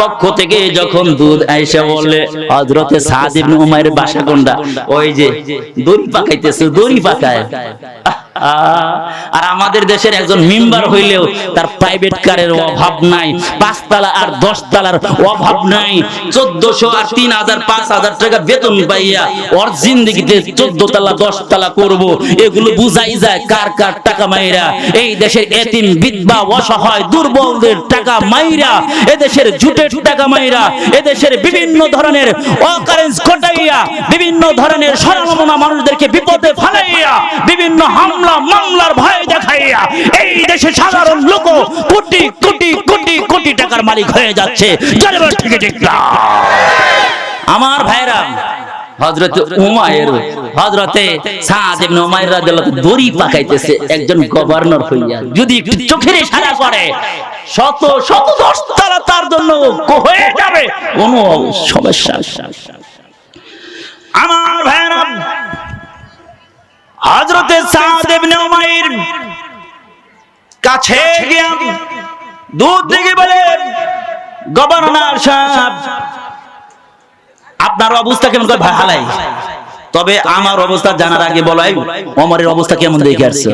পক্ষ থেকে যখন দুধ আইসা বলে হজরতে সাদ বাসা কোনটা ওই যে দড়ি পাকাইতেছে, দড়ি পাকায়। আর আমাদের দেশের একজন মেম্বার হইলেও তার প্রাইভেট কারের অভাব নাই, পাঁচতলা আর দশ তালার অভাব নাই। চোদ্দশো আর তিন হাজার, পাঁচ হাজার টাকা বেতন পাইয়া ওর জিন্দিগিতে চোদ্দ তালা দশ তালা করব। এগুলো বুঝাই যায় কার কার টাকা মাইরা। এই দেশের এতিম, বিধবা, অসহায়, দুর্বলদের টাকা মাইরা, এদেশের জুটের টাকা মাইরা, এদেশের বিভিন্ন ধরনের অকারেন্স ঘটাইয়া, বিভিন্ন ধরনের সরলমনা মানুষদেরকে বিপদে ফেলাইয়া, বিভিন্ন হামলা মামলার ভয় দেখাইয়া এই দেশে সাধারণ লোক কোটি কোটি কোটি কোটি টাকার মালিক হয়ে যাচ্ছে। ঠিক ঠিক আমার ভাইরা হযরতে উমায়ের হযরতে সাদ ইবনে উমাইর রাদিয়াল্লাহু দড়ি পাকাইতেছে একজন গভর্নর হইয়া। যদি একটু চোখের ইশারা করে শত শত দশ তারা তার জন্য হয়ে যাবে। কোনো সমস্যা। আমার ভাইরা হযরতে সাদ কাছে দুধ থেকে গভর্নর সাহেব, আপনার অবস্থা কেমন করে ভাই হালাই? তবে আমার অবস্থা জানার আগে বলাই, ওমরের অবস্থা কেমন দেখে আসছে?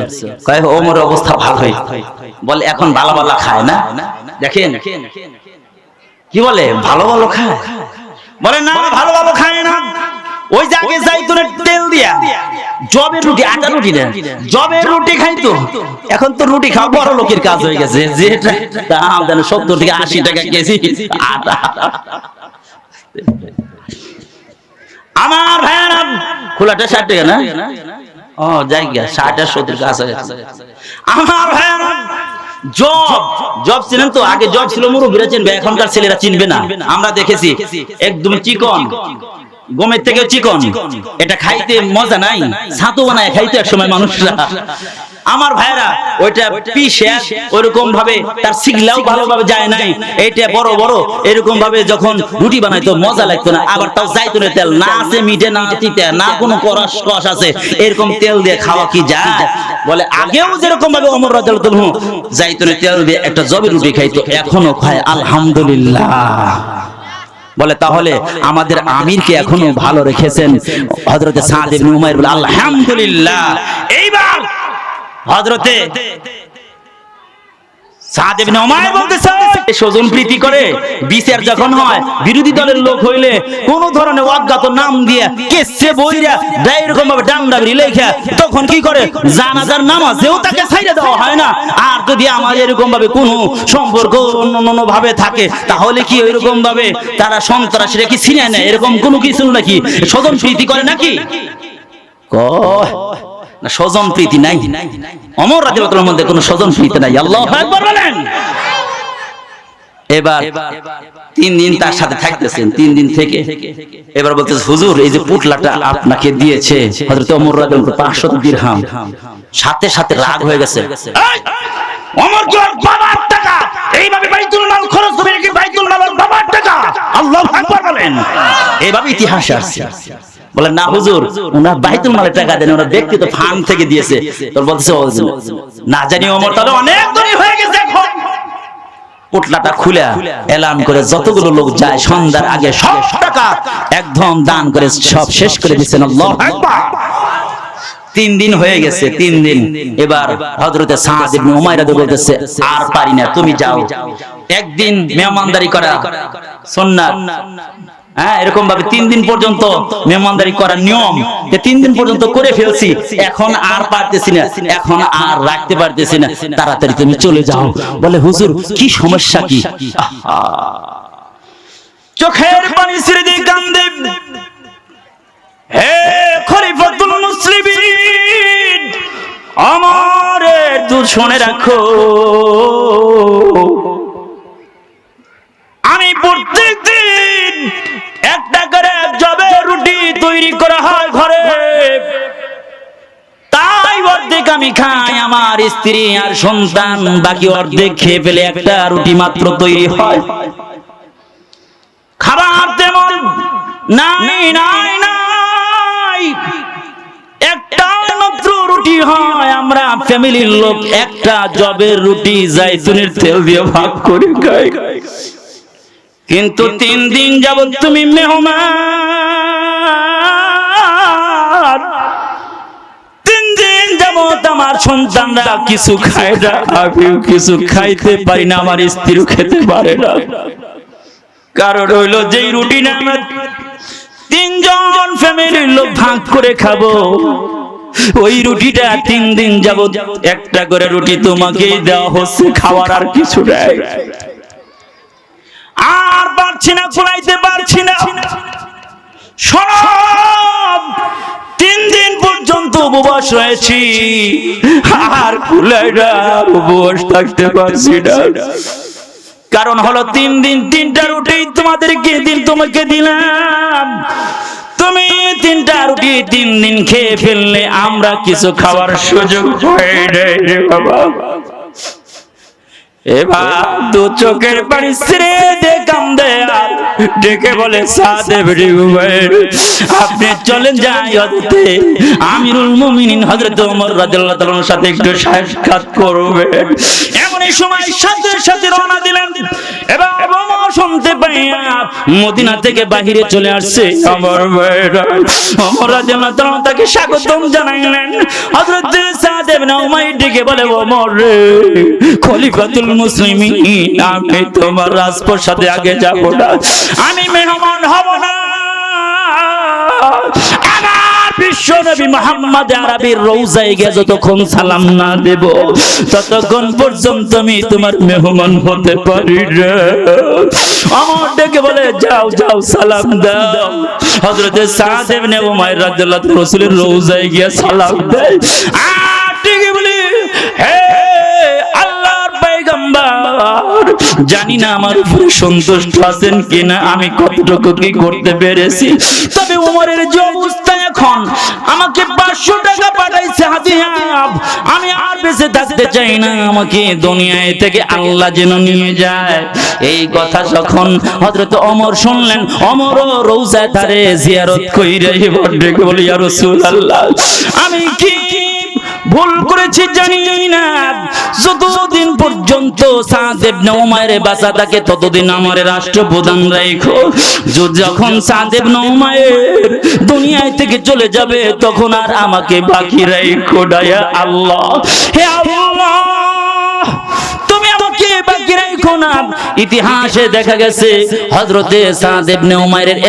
কয়, ওমরের অবস্থা ভালোই। বলে, এখন ভালো ভালো খায় না? দেখেন, কি বলে, ভালো ভালো খায়? বলে, না, ভালো ভালো খায় না। ওই যে আগে জাইতুনের তেল দিয়া। জবের রুটি আটা রুটি না? জবের রুটি খাইতো। এখন তো রুটি খাওয়া বড় লোকের কাজ হয়ে গেছে। যেটা দাম যেন সত্তর থেকে আশি টাকা কেজি আটা। আমার ভাইয়ারা খোলাটা ষাট টাকা না? ও যাই গিয়া ষাট আর সত্তর কাছে আমার ভাইয়ারা জব জব ছিলেন তো আগে জব ছিল মুরব্বীরা চিনবে এখনকার ছেলেরা চিনবে না। আমরা দেখেছি একদম চিকন। গমের থেকে চিকন। এটা খাইতে মজা নাই। ছাতু বানায় খাইতে এক সময় মানুষরা। আমার ভাইরা ওইটা পিসে ওইরকম ভাবে তার সিগলাও ভালোভাবে যায় নাই। এইটা বড় বড়। এরকম ভাবে যখন রুটি বানাইতো মজা লাগতো না। আবার তাও জাইতুনের তেল। না আছে মিঠে না তিতে। না কোনো করস কষ আছে। এরকম তেল দিয়ে খাওয়া কি যায়? বলে আগেও যেরকম ভাবে অমর রাজাল জাইতুনের তেল দিয়ে একটা জবে রুটি খাইতো। এখনও খায়। আলহামদুলিল্লাহ। বলে তাহলে আমাদের আমিরকে এখনও ভালো রেখেছেন হজরতে সাদ ইবনে উমাইর বলে আলহামদুলিল্লাহ। এইবার হজরতে সাদ ইবনে উমাইর বলতেছে স্বজন প্রীতি করে বিচার যখন হয় বিরোধী দলের লোক হইলে কোন ধরনের অজ্ঞাত নাম দিয়ে কেসে বইরা দেয় এরকম ভাবে ডান্ডা লেখা তখন কি করে? জানাজার নামাজেও তাকে ছাইড়ে দেওয়া হয় না। আর যদি আমার এরকম ভাবে কোন সম্পর্ক অন্য অন্য ভাবে থাকে তাহলে কি এরকম ভাবে তারা সন্ত্রাসীরা কি ছিনে নেয়? এরকম কোনো কিছু নাকি? স্বজন প্রীতি করে নাকি? কয়? স্বজন প্রীতি নাই। অমর রাদিয়াল্লাহু মধ্যে কোনো স্বজন প্রীতি নাই। আল্লাহু বলেন। এবার তিন দিন তার সাথে থাকতেছেন। তিন দিন থেকে এবার বলতেছে, হুজুর, এই যে পুটলাটা আপনাকে দিয়েছে সাথে সাথে রাগ হয়ে গেছে। টাকা। এইভাবে খরচ টাকা? বলেন। এইভাবে ইতিহাসে আসছে। বলে না হুজুর ওনার বাইতুল মালের টাকা দেন ওনার ব্যক্তিগত ফান্ড থেকে দিয়েছে। তোর বলতেছে না জানি ওমর তাহলে অনেক ধনী হয়ে গেছে এখন পোটলাটা খুলে এলান করে যতগুলো লোক যায় সন্ধ্যার আগে সব টাকা একদম দান করে সব শেষ করে দিচ্ছেন আল্লাহু আকবার। তিন দিন হয়ে গেছে তিন দিন। এবার হযরতে সাদ ইবনে উমাইর বলতেছে আর পারি না তুমি যাও। একদিন মেহমানদারি করা সুন্নাত হ্যাঁ এরকম ভাবে তিন দিন পর্যন্ত মেহমানদারি করার নিয়ম। তিন দিন পর্যন্ত করে ফেলছি। এখন আর পারতেছি না। এখন আর রাখতে পারতেছি না। তাড়াতাড়ি তুমি চলে যাও। বলে, হুজুর, কি সমস্যা কি? চোখের পানি ছেড়ে দিয়ে হে আমার শুনে রাখো। আমি প্রত্যেক দিন একটা করে জবে রুটি তৈরি করা হয় ঘরে। তাই অর্ধেক আমি খাই, আমার স্ত্রী আর সন্তান, বাকি অর্ধেক খেয়ে ফেলে একটা রুটি মাত্র তৈরি হয়। খাবার তেমন নাই নাই নাই। একটা মাত্র রুটি হয়, আমরা ফ্যামিলির লোক একটা জবের রুটি জাইতুনের তেল দিয়ে ভাগ করে খাই। কিন্তু তিন দিন যাবত তুমি মেহমান। তিন দিন যাবত আমার সন্তানরা কিছু খায় না আমিও কিছু খাইতে পারি না আমার স্ত্রীও খেতে পারে না। কারণ হইল যেই রুটি না আমরা তিনজন ফ্যামিলির লোক ভাগ করে খাব ওই রুটিটা তিন দিন যাবত একটা করে রুটি তোমাকেই দেওয়া হচ্ছে খাওয়ার আর কিছু নেই। আর পারছি না পারছি না। সব তিন দিন পর্যন্ত উপবাস রয়েছি। আর কুলাই না, আর উপবাস থাকতে পারছি না। কারণ হলো তিন দিন, তিনটা রুটি তোমাদেরকে দিন তোমাকে দিলাম। তুমি তিনটা রুটি তিন দিন খেয়ে ফেললে আমরা কিছু খাওয়ার সুযোগ এবার দু চোখের পানি ছিঁড়ে ডেকে বলে আপনি চলেন যাই আমিরুল মুমিনিন হযরত ওমর রাদিয়াল্লাহু সাথে একটু সাক্ষাৎ করবেন। এমনই সময় সাথে সাথে রওনা দিলেন। ওমর শুনতে পাইয়া মদিনা থেকে বাহিরে চলে আসছে আমার ভাইরা রাদিয়াল্লাহু তাআলা তাকে স্বাগতম জানাইলেন। হযরত সাদ ইবনে উমাইর ডেকে বলে ওমর রে, খলিফাতুল মুসলিমিন, আমি তোমার রাজপ্রসাদে আগে যাব না। আমি মেহমান হব না। আমার বিশ্ব নবী মোহাম্মদ আরবির রৌজায় গিয়ে যতক্ষণ সালাম না দেব, ততক্ষণ পর্যন্ত আমি তোমার মেহমান হতে পারি রে আমার ডেকে বলে, যাও যাও, সালাম দাও। হযরতে সাদ ইবনে উমাইর রাদিয়াল্লাহু তাআলা রাসূলের রৌজায় গিয়ে সালাম দেয় আর ডেকে বলে হে আল্লাহর পয়গম্বর জানি না আমার উপরে সন্তুষ্ট আছেন কিনা, আমি কতটুকু কি করতে পেরেছি। তবে উমরের যে অবস্থা এখন, আমাকে পাঁচশো টাকা পাঠাইছে হাতিয়া আমি আর বেঁচে থাকতে চাই না, আমাকে দুনিয়ায় থেকে আল্লাহ যেন নিয়ে যায়। এই কথা যখন হযরত অমর শুনলেন অমর রৌজা তারে জিয়ারত কইরে বলি ইয়া রাসূলুল্লাহ, আমি কি ভুল করেছি জানি না। যতদিন পর্যন্ত সাদেব নৌমায়ের বাসা থাকে, ততদিন আমার রাষ্ট্রপ্রধান রাখো যখন সাদেব নৌমায়ের দুনিয়ায় থেকে চলে যাবে, তখন আর আমাকে বাকি রাখো ডায়া আল্লাহ। হে আল্লাহ! না ইতিহাসে দেখা গেছে হজরতে উমাইরের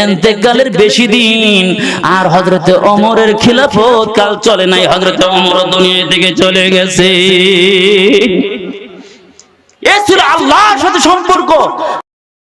বেশি দিন। আর হজরতে ওমরের খিলাফত কাল চলে নাই হজরতে ওমর দুনিয়া থেকে চলে গেছে। এ ছিল আল্লাহর সাথে সম্পর্ক।